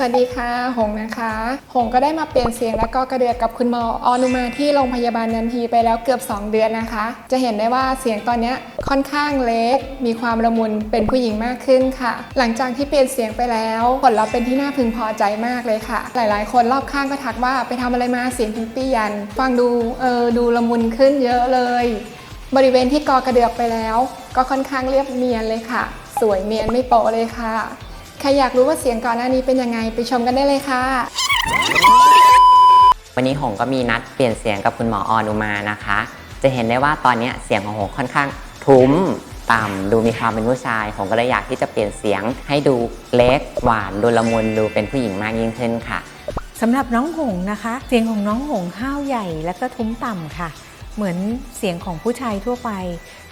สวัสดีค่ะ หงนะคะ หงก็ได้มาเปลี่ยนเสียงและก็กระเดือกกับคุณหมอออนุมาที่โรงพยาบาลยันทีไปแล้วเกือบ 2 เดือนนะคะ จะเห็นได้ว่าเสียงตอนนี้ค่อนข้างเล็ก มีความละมุนเป็นผู้หญิงมากขึ้นค่ะ หลังจากที่เปลี่ยนเสียงไปแล้วผลลัพธ์เป็นที่น่าพึงพอใจมากเลยค่ะ หลายๆ คนรอบข้างก็ทักว่าไปทำอะไรมาเสียงถึงเปลี่ยน ฟังดูเออดูละมุนขึ้นเยอะเลย บริเวณที่กอกระเดือกไปแล้ว ก็ค่อนข้างเรียบเนียนเลยค่ะ สวยเนียนไม่โปะเลยค่ะ ใครอยากรู้ว่าเสียงก่อนหน้านี้เป็นยังไงไปชมกันได้เลยค่ะ วันนี้หงก็มีนัดเปลี่ยนเสียงกับคุณหมอออนุมานะคะ จะเห็นได้ว่าตอนเนี้ยเสียงของหงค่อนข้างทุ้มต่ำดูมีความเป็นผู้ชายหงก็เลยอยากที่จะเปลี่ยนเสียงให้ดูเล็กหวานดูละมุนดูเป็นผู้หญิงมากยิ่งขึ้นค่ะสำหรับน้องหงส์นะคะ เสียงของน้องหงส์ห้าวใหญ่และก็ทุ้มต่ำค่ะ เหมือนเสียงของผู้ชายทั่วไป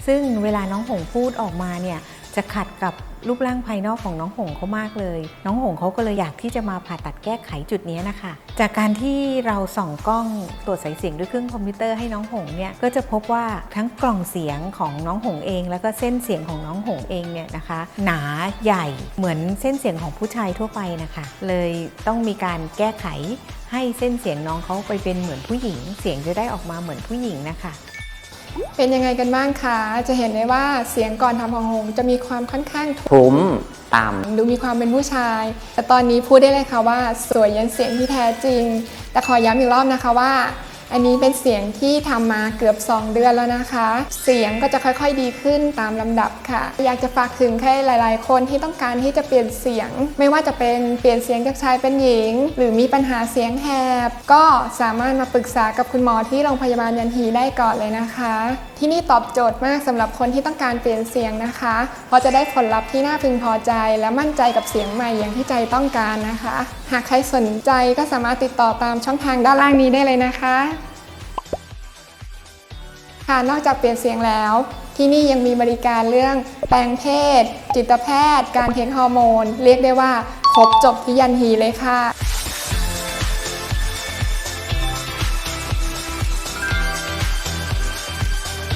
ซึ่งเวลาน้องหงส์พูดออกมาเนี่ย จะขัดกับรูปร่างภายนอกของน้องหงเขามากเลย น้องหงเขาก็เลยอยากที่จะมาผ่าตัดแก้ไขจุดนี้นะคะ จากการที่เราส่องกล้องตรวจสายเสียงด้วยเครื่องคอมพิวเตอร์ให้น้องหงเนี่ยก็จะพบว่าทั้งกล่องเสียงของน้องหงเอง แล้วก็เส้นเสียงของน้องหงเองเนี่ยนะคะ หนาใหญ่เหมือนเส้นเสียงของผู้ชายทั่วไปนะคะ เลยต้องมีการแก้ไขให้เส้นเสียงน้องเขาไปเป็นเหมือนผู้หญิง เสียงจะได้ออกมาเหมือนผู้หญิงนะคะ เป็นยังไงกันบ้างคะ จะเห็นได้ว่าเสียงก่อนทำของหงจะมีความค่อนข้างทุ้มต่ำดูมีความเป็นผู้ชาย แต่ตอนนี้พูดได้เลยค่ะว่า สวยยันเสียงที่แท้จริง แต่ขอย้ำอีกรอบนะคะว่า อันนี้เป็นเสียงที่ทำมาเกือบ 2 เดือนแล้วนะคะ เสียงก็จะค่อยๆดีขึ้นตามลำดับค่ะ อยากจะฝากถึงใครหลาย ๆ คนที่ต้องการที่จะเปลี่ยนเสียง ไม่ว่าจะเป็นเปลี่ยนเสียงจากชายเป็นหญิง หรือมีปัญหาเสียงแหบ ก็สามารถมาปรึกษากับคุณหมอที่โรงพยาบาลยันทีได้ก่อนเลยนะคะ ที่นี่ตอบโจทย์มากสำหรับคนที่ต้องการเปลี่ยนเสียงนะคะเพราะจะได้ผลลัพธ์ที่น่าพึงพอใจ และมั่นใจกับเสียงใหม่อย่างที่ใจต้องการนะคะ หากใครสนใจก็สามารถติดต่อตามช่องทางด้านล่างนี้ได้เลยนะคะ ค่ะนอกจากเปลี่ยนเสียงแล้ว ที่นี่ยังมีบริการเรื่องแปลงเพศ จิตแพทย์ การเทคฮอร์โมน เรียกได้ว่าครบจบที่ยันฮีเลยค่ะ